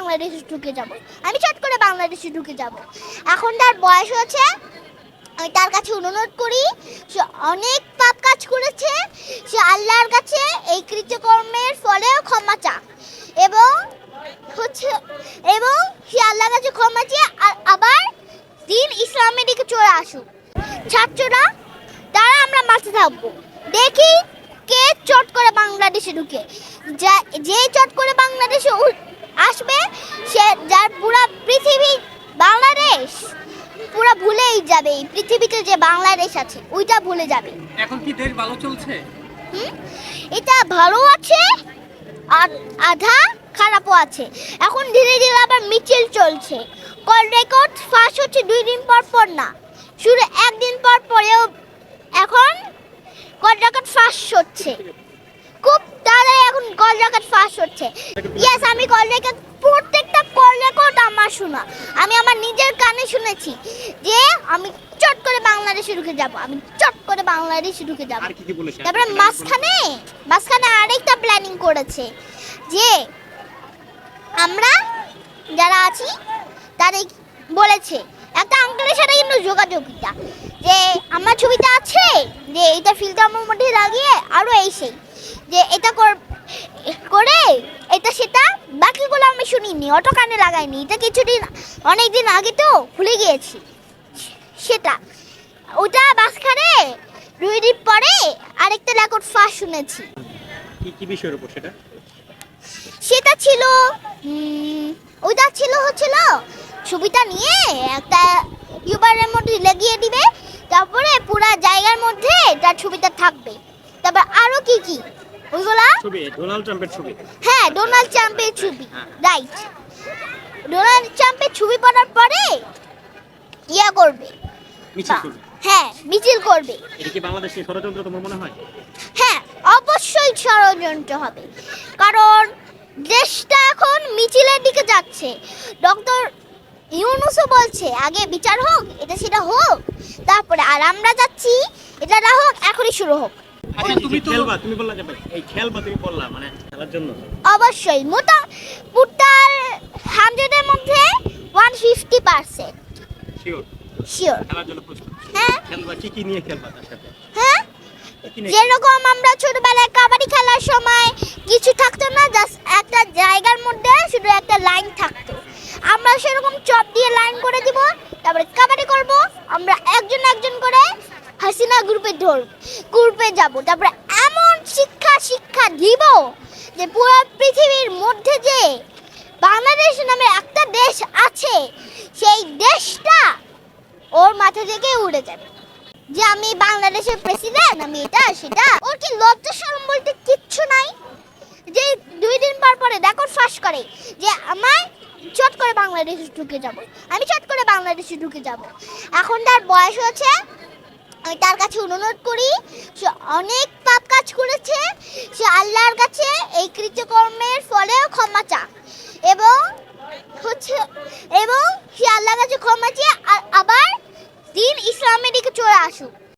বাংলাদেশে ঢুকে যাব। আমি চট করে বাংলাদেশে ঢুকে যাব। এখন তার বয়স হয়েছে, আমি তার কাছে অনুরোধ করি, সে অনেক পাপ কাজ করেছে, সে আল্লাহর কাছে এই কৃতকর্মের ফলেও ক্ষমা চা এবং হচ্ছে, এবং সে আল্লাহর কাছে ক্ষমা চেয়ে আবার দিন ইসলামের দিকে চলে আসুক। ছাত্ররা, তারা আমরা মাঠে থাকব। দেখি কে চট করে বাংলাদেশে ঢুকে। যে চট করে বাংলাদেশে উ- আসবে সে যার পুরা পৃথিবী বাংলাদেশ পুরা ভুলেই যাবে এই পৃথিবীতে যে বাংলাদেশ আছে ওইটা ভুলে যাবে। এখন কি দেশ ভালো চলছে? হুম? এটা ভালো আছে আর আধা খারাপও আছে। এখন ধীরে ধীরে আবার মিছিল চলছে। কল রেকর্ড ফাঁস হচ্ছে দুই দিন পর পর না। শুরু একদিন পর পরেও এখন কল রেকর্ড ফাঁস হচ্ছে। খুব তাড়াতাড়ি এখন কল রেকর্ড ফাঁস হচ্ছে। ইয়েস আমি কল রেকর্ড প্রত্যেকটা কল রেকর্ড আমার শোনা। আমি আমার নিজের কানে শুনেছি যে আমি চট করে বাংলাদেশে ঢুকে যাব আমি চট করে বাংলাদেশে ঢুকে যাব। আর কি কি বলেছে? তারপরে মাঝখানে মাঝখানে আরেকটা প্ল্যানিং করেছে যে আমরা যারা আছি তাদের বলেছে একটা আঙ্কেলের সাথে কিন্তু যোগাযোগিতা যে আমার ছবিটা আছে যে এটা ফিল্টার আমার মধ্যে লাগিয়ে আরও এই সেই যে এটা কর করে এটা সেটা বাকিগুলো আমি শুনিনি অটো কানে লাগাইনি এটা কিছুদিন অনেক দিন আগে তো ভুলে গিয়েছি। সেটা। ওটা মাঝখানে দুই দিন পরে আরেকটা রেকর্ড ফার্স্ট শুনেছি। কি কি বিষয়ের উপর সেটা? সেটা ছিল ওইটা ছিল হচ্ছিল ছবিটা নিয়ে একটা ইউবারের মধ্যে লাগিয়ে দিবে তারপরে পুরা জায়গার মধ্যে তার ছবিটা থাকবে। তারপর আরও কি কি? ওইগুলা? ছবি ডোনাল্ড ট্রাম্পের ছবি। হ্যাঁ ডোনাল্ড ট্রাম্পের ছবি হ্যাঁ। রাইট। ডোনাল্ড ট্রাম্পের ছবি পড়ার পরে ইয়া করবে। মিছিল করবে। হ্যাঁ মিছিল করবে। এটা কি বাংলাদেশের ষড়যন্ত্র তোমার মনে হয়? হ্যাঁ অবশ্যই ষড়যন্ত্র হবে। কারণ দেশটা এখন মিছিলের দিকে যাচ্ছে। ডক্টর ইউনুসও বলছে আগে বিচার হোক এটা সেটা হোক তারপরে আর আমরা যাচ্ছি এটা না হোক এখনই শুরু হোক। আচ্ছা তুমি খেলবা তুমি বললা যে এই খেলবা তুমি বললা মানে খেলার জন্য। অবশ্যই মোটা পুটার হান্ড্রেডের মধ্যে one fifty percent sure sure খেলার জন্য প্রস্তুত। হ্যাঁ? খেলবা কি কি নিয়ে খেলবা তার সাথে? হ্যাঁ? যেরকম আমরা ছোটবেলায় কাবাডি খেলার সময় কিছু থাকতো না জাস্ট একটা জায়গার মধ্যে শুধু একটা লাইন থাকতো। আমরা সেরকম চপ দিয়ে লাইন করে দিব তারপরে কাবাডি করব আমরা একজন একজন করে হাসিনা গ্রুপে ধর গ্রুপে যাব। তারপরে এমন শিক্ষা শিক্ষা দিব যে পুরো পৃথিবীর মধ্যে যে বাংলাদেশ নামে একটা দেশ আছে সেই দেশটা ওর মাথা থেকে উড়ে যাবে। যে আমি বাংলাদেশের প্রেসিডেন্ট আমি এটা, সেটা, ওর কি লজ্জা শরম বলতে কিচ্ছু নাই? যে দুই দিন পর পরে দেখো, ফাঁস করে, যে আমার চট করে বাংলাদেশে ঢুকে যাব। আমি চট করে বাংলাদেশে ঢুকে যাব। এখন তার বয়স হয়েছে, আমি তার কাছে অনুরোধ করি, সে অনেক পাপ কাজ করেছে, সে আল্লাহর কাছে এই কৃতকর্মের ফলেও ক্ষমা চা এবং